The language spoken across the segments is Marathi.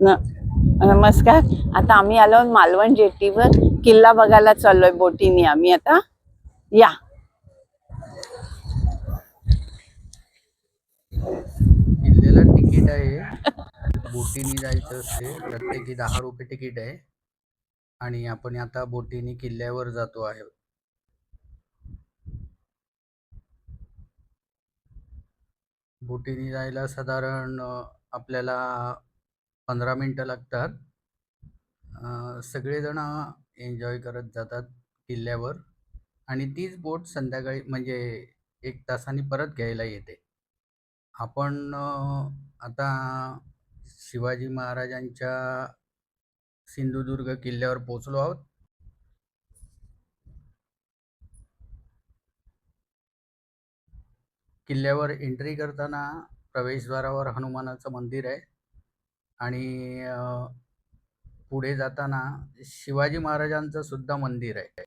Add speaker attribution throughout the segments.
Speaker 1: न नमस्कार. आता आम्ही आलो मालवण जेटीवर. किल्ला बघायला चाललोय बोटीने आम्ही आता. या.
Speaker 2: किल्ल्याला तिकीट आहे. बोटीने जायचं असते. प्रत्येकी दहा रुपये तिकीट आहे. आणि आपण आता बोटीने किल्ल्यावर जातो आहे. बोटीने जायला साधारण आपल्याला पंधरा मिनटं लागतात. सगळेजण एन्जॉय करत जातात किल्ल्यावर आणि तीच बोट संध्याकाळी म्हणजे एक तासाने परत घ्यायला येते. आपण आता शिवाजी महाराजांच्या सिंधुदुर्ग किल्ल्यावर पोचलो आहोत. किल्ल्यावर एंट्री करताना प्रवेशद्वारावर हनुमानाचं मंदिर आहे. आणि पुढे जाताना शिवाजी महाराजांचं सुद्धा मंदिर आहे.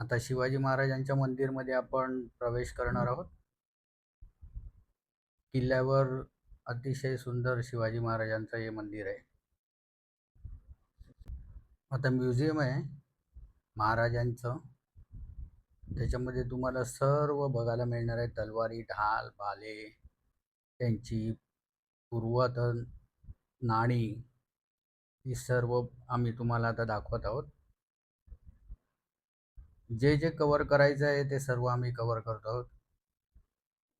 Speaker 2: आता शिवाजी महाराजांच्या मंदिरमध्ये आपण प्रवेश करणार आहोत. किल्ल्यावर अतिशय सुंदर शिवाजी महाराजांचं हे मंदिर आहे. आता म्युझियम आहे महाराजांचं. त्याच्यामध्ये तुम्हाला सर्व बघायला मिळणार आहे. तलवारी ढाल भाले त्यांची पूर्वतन नाणी ही सर्व आम्ही तुम्हाला आता दाखवत आहोत. जे जे कवर करायचं आहे ते सर्व आम्ही कवर करतो आहोत.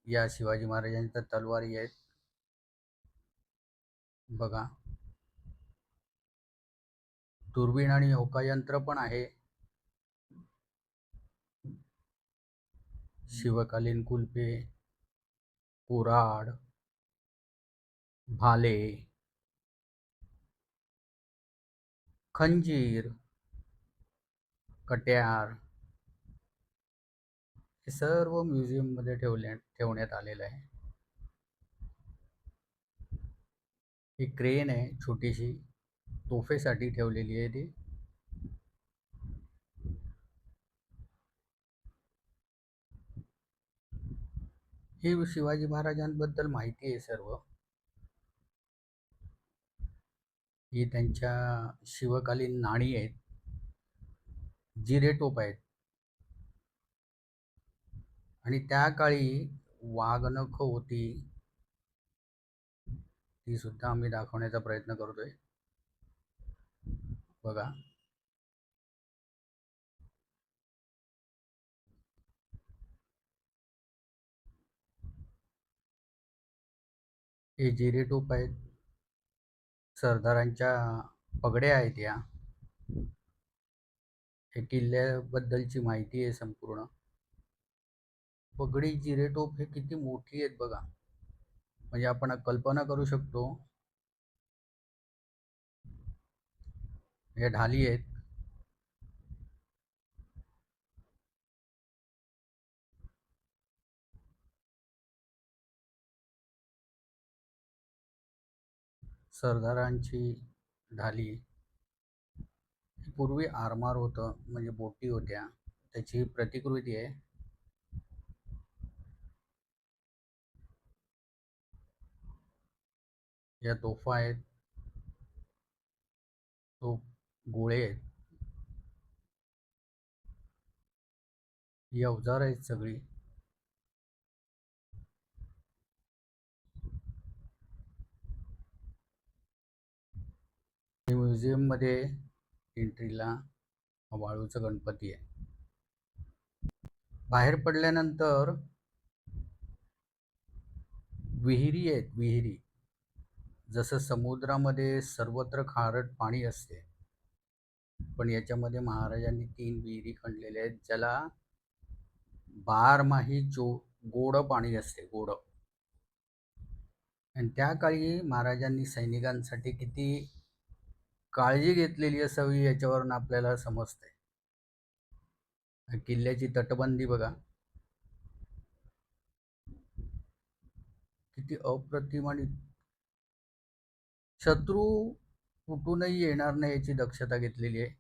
Speaker 2: या शिवाजी महाराजांच्या तलवारी आहेत. बघा. दुर्बीण आणि होकायंत्र पण आहे. शिवकालीन कुलपे कुराड भाले खंजीर कट्यार हे सर्व म्युझियममध्ये ठेवले ठेवण्यात आलेलं आहे. ही क्रेन आहे छोटीशी तोफेसाठी ठेवलेली आहे ती. ही शिवाजी महाराजांबद्दल माहिती आहे सर्व. ही त्यांच्या शिवकालीन नाणी आहेत. जिरेटोप आहेत. आणि त्या काळी वाघनख होती. ती सुद्धा आम्ही दाखवण्याचा प्रयत्न करतोय. बघा. हे जिरेटोप आहेत. सरदारांच्या पगड्या आहेत या. हे किल्ल्याबद्दलची माहिती आहे संपूर्ण. पगडी जिरेटोप हे किती मोठी आहेत बघा. म्हणजे आपण कल्पना करू शकतो. हे ढाली आहेत. सरदारांची ढाली. पूर्वी आरमार होतं म्हणजे बोटी होत्या. त्याची प्रतिकृती आहे. या तोफा आहेत. तो गोळे आहेत. ही अवजार आहेत सगळी हे म्युझियममध्ये एंट्रीला वाळूचा गणपती आहे. बाहेर पडल्यानंतर विहिरी आहेत विहिरी. जसं समुद्रामध्ये सर्वत्र खारट पाणी असते पण याच्यामध्ये महाराजांनी तीन विहिरी खणलेल्या आहेत ज्याला बारमाही जो गोड पाणी असते गोड. आणि त्या काळी महाराजांनी सैनिकांसाठी किती काळजी घेतलेली असावी याच्यावरून आपल्याला समजते किल्ल्याची तटबंदी बघा. किती अप्रतिम आणि शत्रू कुठूनही येणार नाही याची दक्षता घेतलेली आहे.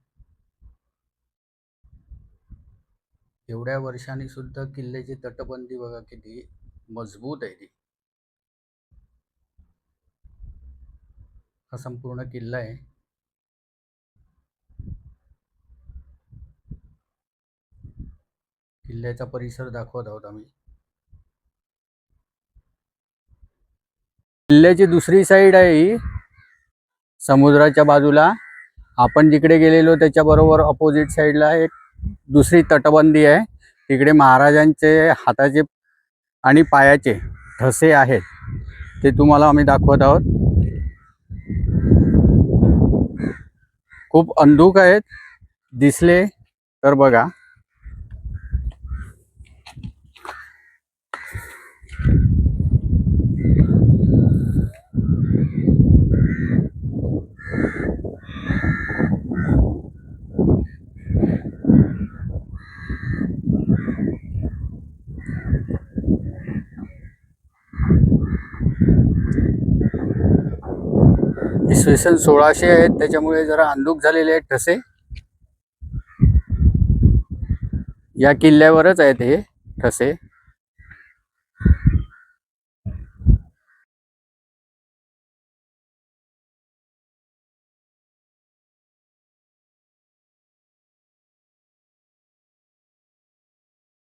Speaker 2: एवढ्या वर्षांनी सुद्धा किल्ल्याची तटबंदी बघा किती मजबूत आहे ती. हा संपूर्ण किल्ला आहे. किल्ल्याचा परिसर दाखवत आहोत आम्ही. किल्ल्याची दुसरी साईड आहे ही. समुद्राच्या बाजूला. आपण जिकडे गेलेलो त्याच्याबरोबर अपोजिट साईडला एक दुसरी तटबंदी आहे. तिकडे महाराजांचे हाताचे आणि पायाचे ठसे आहेत. ते तुम्हाला आम्ही दाखवत आहोत. खूप अंधुक आहेत. दिसले तर बघा. इसवी सन सोळाशे आहेत त्याच्यामुळे जरा अंधुक झालेले आहेत ठसे. या किल्ल्यावरच आहेत हे ठसे.